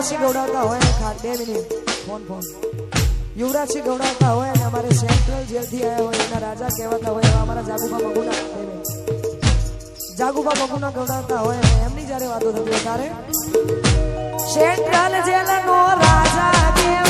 યુવરાજસિંહ ગૌડાવતા હોય ખાન બે મિનિટ. Phone phone. યુવરાજસિંહ ગૌડાવતા હોય અને અમારે સેન્ટ્રલ જેલથી આવ્યા હોય એના રાજા કહેવાતા હોય એવા અમારા જાગુબા મગુના. બે જાગુબા મગુના ગૌડાવતા હોય અને એમની જ્યારે વાતો થતી હોય ત્યારે, સેન્ટ્રલ જેલનો રાજા કહેવાય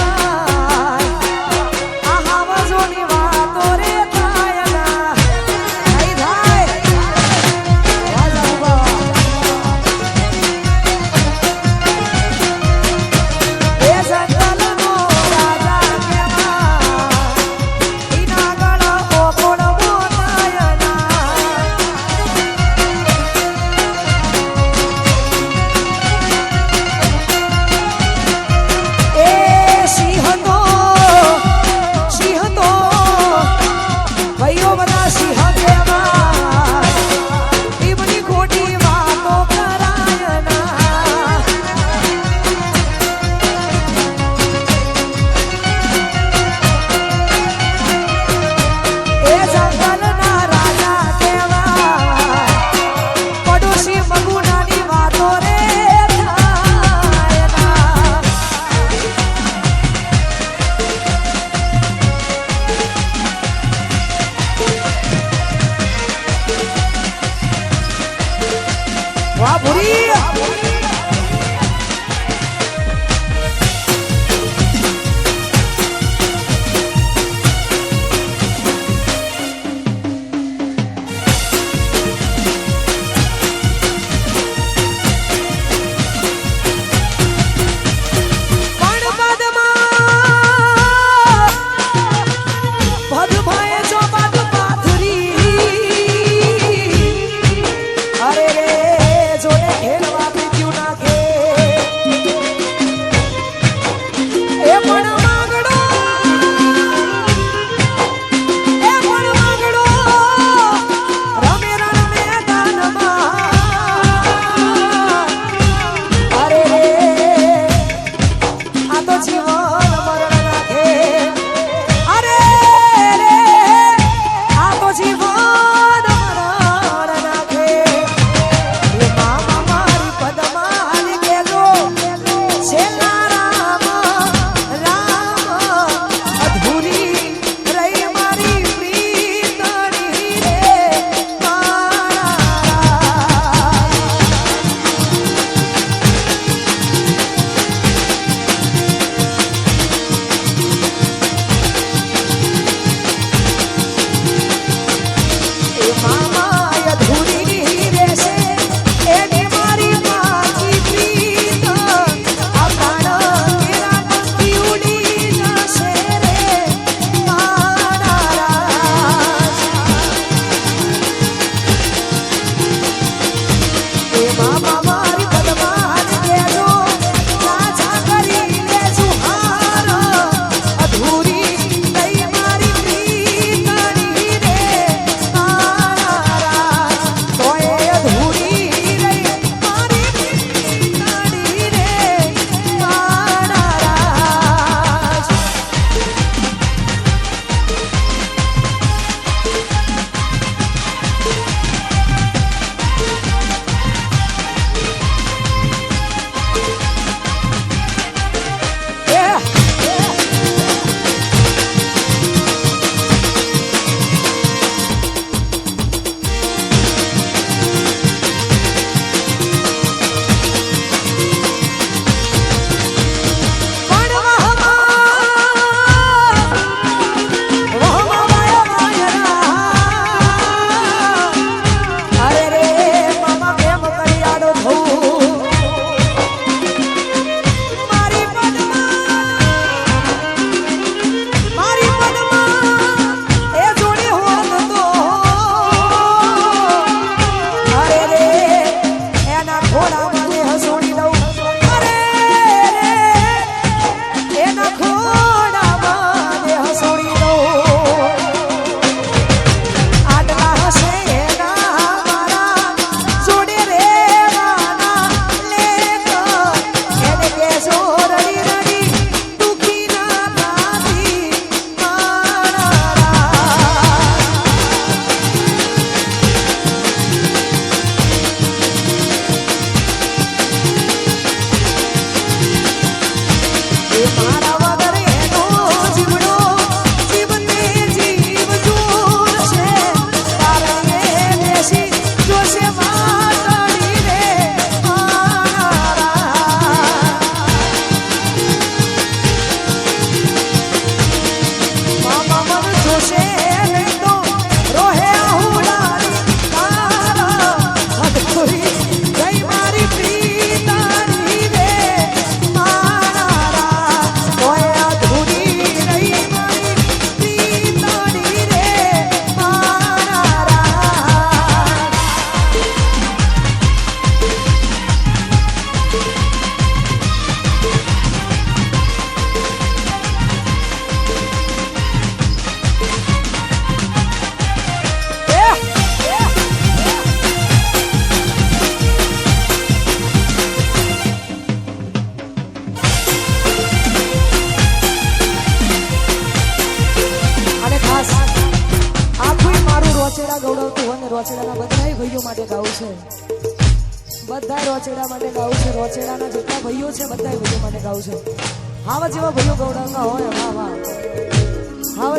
霸道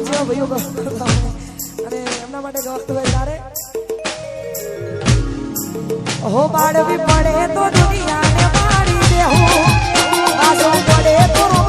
જેવા ભાઈઓ અને એમના માટે હોય તારે હો બાળવી પડે તો દુનિયાને મારી દેવું આસો પડે તો